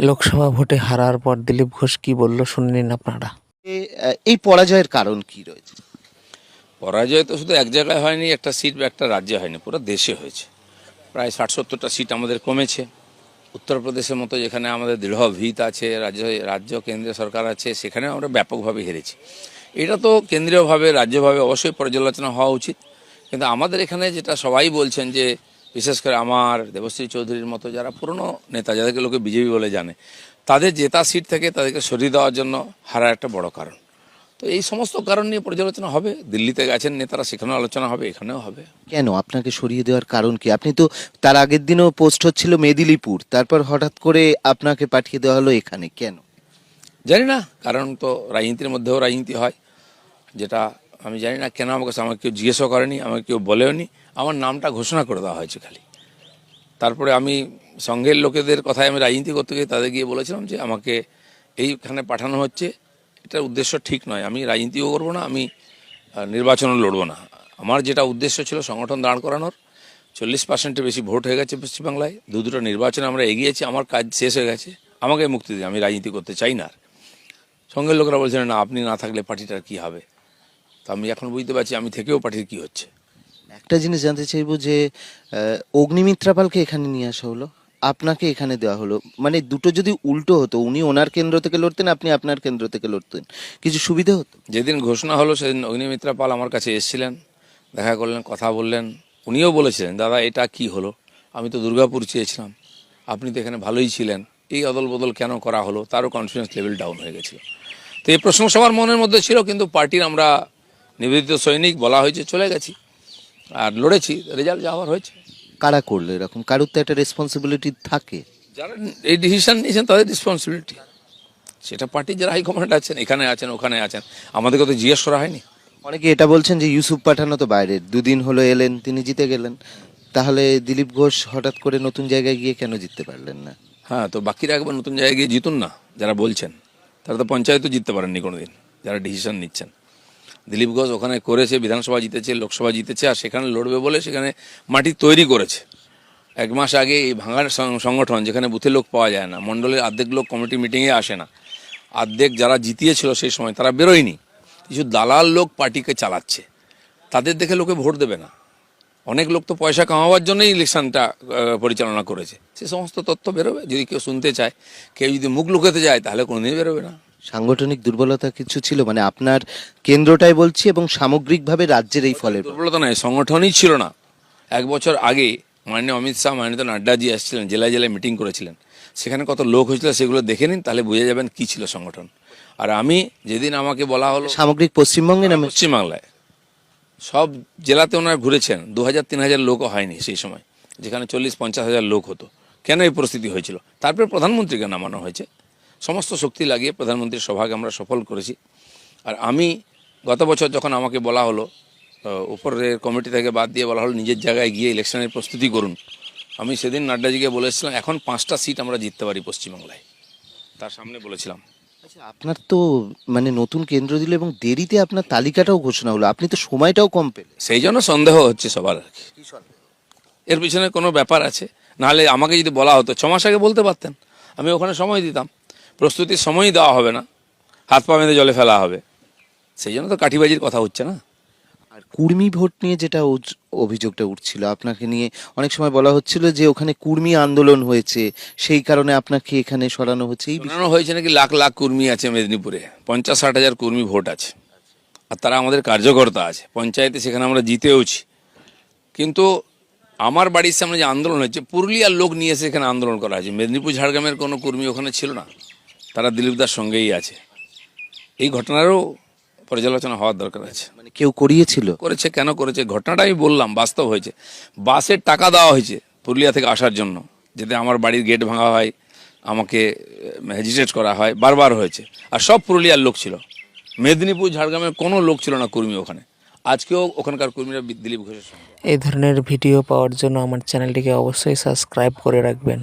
লোকসভা ভোটে হারার পর দিলীপ ঘোষ কি বলল শুনলেন আপনারা? এ- এই পরাজয়ের কারণ কি রয়েছে? পরাজয় তো শুধু এক জায়গায় হয়নি একটা সিট বা একটা রাজ্যে হয়নি পুরো দেশে হয়েছে। প্রায় ষাট সত্তরটা সিট আমাদের কমেছে। উত্তরপ্রদেশের মতো যেখানে আমাদের দৃঢ় ভিত আছে রাজ্য রাজ্য কেন্দ্রীয় সরকার আছে সেখানে আমরা ব্যাপকভাবে হেরেছি। এটা তো কেন্দ্রীয়ভাবে রাজ্যভাবে অবশ্যই পর্যালোচনা হওয়া উচিত। কিন্তু আমাদের এখানে যেটা সবাই বলছেন যে বিশেষ করে আমার দেবশ্রী চৌধুরীর মতো যারা পুরনো নেতা যাদেরকে লোকে বিজেপি বলে জানে তাদের জেতা সিট থেকে তাদেরকে সরিয়ে দেওয়ার জন্য হারা একটা বড় কারণ। তো এই সমস্ত কারণ নিয়ে পর্যালোচনা হবে। দিল্লিতে গেছেন নেতারা সেখানেও আলোচনা হবে এখানেও হবে। কেন? আপনাকে সরিয়ে দেওয়ার কারণ কি? আপনি তো তার আগের দিনও পোস্ট হচ্ছিল মেদিনীপুর তারপর হঠাৎ করে আপনাকে পাঠিয়ে দেওয়া হলো এখানে কেন? জানি না কারণ তো রাজনীতির মধ্যেও রাজনীতি হয় যেটা আমি জানি না কেন আমাকে আমাকে কেউ জিজ্ঞেসও করেনি, আমাকে কেউ বলেওনি। আমার নামটা ঘোষণা করে দেওয়া হয়েছে খালি। তারপরে আমি সংঘের লোকেদের কথায় আমি রাজনীতি করতে গিয়ে তাদের গিয়ে বলেছিলাম যে আমাকে এইখানে পাঠানো হচ্ছে। এটার উদ্দেশ্য ঠিক নয়। আমি রাজনীতিও করব না, আমি নির্বাচনও লড়বো না। আমার যেটা উদ্দেশ্য ছিল সংগঠন দাঁড় করানোর। চল্লিশ পার্সেন্টের বেশি ভোট হয়ে গেছে পশ্চিমবাংলায়। দু দুটো নির্বাচনে আমরা এগিয়েছি, আমার কাজ শেষ হয়ে গেছে। আমাকে মুক্তি দিন, আমি রাজনীতি করতে চাই না। আর সঙ্গের লোকেরা বলছেন না, আপনি না থাকলে পার্টিটার কি হবে? তো আমি এখন বুঝতে পারছি আমি থেকেও পার্টির কি হচ্ছে। একটা জিনিস জানতে চাইব যে অগ্নিমিত্রা পালকে এখানে নিয়ে আসা হলো আপনাকে এখানে দেওয়া হলো। মানে দুটো যদি উল্টো হতো উনি ওনার কেন্দ্র থেকে লড়তেন আপনি আপনার কেন্দ্র থেকে লড়তেন কিছু সুবিধা হতো? যেদিন ঘোষণা হলো সেদিন অগ্নিমিত্রা পাল আমার কাছে এসেছিলেন দেখা করলেন কথা বললেন উনিও বলেছিলেন দাদা এটা কি হলো? আমি তো দুর্গাপুর চেয়েছিলাম আপনি তো এখানে ভালোই ছিলেন এই অদল বদল কেন করা হলো? তারও কনফিডেন্স লেভেল ডাউন হয়ে গেছিল। তো এই প্রশ্ন সবার মনের মধ্যে ছিল কিন্তু পার্টির আমরা নিবেদিত সৈনিক বলা হয়েছে চলে গেছি। আর লড়েছি রেজাল্ট যাওয়ার হয়েছে। কারা করল এরকম? কারোর তো একটা রেসপন্সিবিলিটি থাকে। যারা এই ডিসিশন নিয়েছেন তাদের রেসপন্সিবিলিটি সেটা পার্টির যারা হাইকমান্ড আছেন এখানে আছেন ওখানে আছেন আমাদেরকে তো জিজ্ঞেস করা হয়নি। অনেকে এটা বলছেন যে ইউসুফ পাঠানো তো বাইরের দুদিন হলো এলেন তিনি জিতে গেলেন। তাহলে দিলীপ ঘোষ হঠাৎ করে নতুন জায়গায় গিয়ে কেন জিততে পারলেন না? হ্যাঁ তো বাকিরা একবার নতুন জায়গায় গিয়ে জিতুন না যারা বলছেন তারা তো পঞ্চায়েতও জিততে পারেননি কোনোদিন যারা ডিসিশন নিচ্ছেন। দিলীপ ঘোষ ওখানে করেছে, বিধানসভা জিতেছে, লোকসভা জিতেছে, আর সেখানে লড়বে বলে সেখানে মাটি তৈরি করেছে। এক মাস আগে এই ভাঙার সংগঠন যেখানে বুথে লোক পাওয়া যায় না, মণ্ডলের অর্ধেক লোক কমিটি মিটিংয়ে আসে না অর্ধেক যারা জিতিয়েছিল সেই সময় তারা বেরোয়নি। কিছু দালাল লোক পার্টিকে চালাচ্ছে, তাদের দেখে লোকে ভোট দেবে না। অনেক লোক তো পয়সা কামাবার জন্যই ইলেকশনটা পরিচালনা করেছে। সে সমস্ত তথ্য বেরোবে। যদি কেউ শুনতে চায়, কেউ যদি মুখ লুকাতে যায়, তাহলে কোনোদিনই বেরোবে না। সাংগঠনিক দুর্বলতা কিছু ছিল? মানে আপনার কেন্দ্রটাই বলছি এবং সামগ্রিকভাবে রাজ্যের এই ফলের দুর্বলতা নয় সংগঠনই ছিল না। এক বছর আগে মাননীয় অমিত শাহ মাননীয় নাড্ডাজি এসেছিলেন জেলায় জেলায় মিটিং করেছিলেন। সেখানে কত লোক হয়েছিল সেগুলো দেখে নিন তাহলে বুঝে যাবেন কি ছিল সংগঠন। আর আমি যেদিন আমাকে বলা হলো সামগ্রিক পশ্চিমবঙ্গে নামে পশ্চিমবাংলায়। সব জেলাতে ওনারা ঘুরেছেন দু হাজার তিন হাজার লোকও হয়নি সেই সময়। যেখানে চল্লিশ পঞ্চাশ হাজার লোক হতো। কেন এই পরিস্থিতি হয়েছিল? তারপরে প্রধানমন্ত্রীকে নামানো হয়েছে। সমস্ত শক্তি লাগিয়ে প্রধানমন্ত্রীর সভাকে আমরা সফল করেছি। আর আমি গত বছর যখন আমাকে বলা হলো উপরের কমিটি থেকে বাদ দিয়ে বলা হলো নিজের জায়গায় গিয়ে ইলেকশনের প্রস্তুতি করুন আমি সেদিন নাড্ডাজিকে বলেছিলাম এখন পাঁচটা সিট আমরা জিততে পারি পশ্চিমবাংলায়। তার সামনে বলেছিলাম। আচ্ছা, আপনার তো মানে নতুন কেন্দ্র দিল এবং দেরিতে আপনার তালিকাটাও ঘোষণা হলো আপনি তো সময়টাও কম পেলেন। সেই জন্য সন্দেহ হচ্ছে সবার আর কি। এর পিছনে কোনো ব্যাপার আছে? নাহলে আমাকে যদি বলা হতো ছ মাস আগে বলতে পারতেন আমি ওখানে সময় দিতাম। প্রস্তুতির সময়ই দেওয়া হবে না। হাত পা বেঁধে জলে ফেলা হবে। সেই জন্য তো কাঠিবাজির কথা হচ্ছে না। আর কুর্মি ভোট নিয়ে যেটা অভিযোগটা উঠছিল আপনাকে নিয়ে অনেক সময় বলা হচ্ছিল যে ওখানে কুর্মি আন্দোলন হয়েছে সেই কারণে আপনাকে এখানে সরানো হচ্ছে। এই শোনানো হয়েছে নাকি লাখ লাখ কর্মী আছে মেদিনীপুরে? পঞ্চাশ ষাট হাজার কর্মী ভোট আছে। আর তারা আমাদের কার্যকর্তা আছে। পঞ্চায়েতে সেখানে আমরা জিতেওছি। কিন্তু আমার বাড়ির সামনে যে আন্দোলন হচ্ছে পুরুলিয়ার লোক নিয়ে এসে এখানে আন্দোলন করা হয়েছে। মেদিনীপুর ঝাড়গ্রামের কোনো কর্মী ওখানে ছিল না। তারা দিলীপদার সঙ্গেই আছে। এই ঘটনারও পর্যালোচনা হওয়ার দরকার আছে। মানে কেউ করিয়েছিল? করেছে কেন করেছে? ঘটনাটা আমি বললাম বাস্তব হয়েছে। বাসের টাকা দেওয়া হয়েছে পুরুলিয়া থেকে আসার জন্য যাতে আমার বাড়ির গেট ভাঙা হয় আমাকে হেজিটেট করা হয় বারবার হয়েছে। আর সব পুরুলিয়ার লোক ছিল। মেদিনীপুর ঝাড়গ্রামের কোনো লোক ছিল না কর্মী ওখানে। আজকেও ওখানকার কর্মীরা দিলীপ ঘোষের সঙ্গে। এই ধরনের ভিডিও পাওয়ার জন্য আমার চ্যানেলটিকে অবশ্যই সাবস্ক্রাইব করে রাখবেন।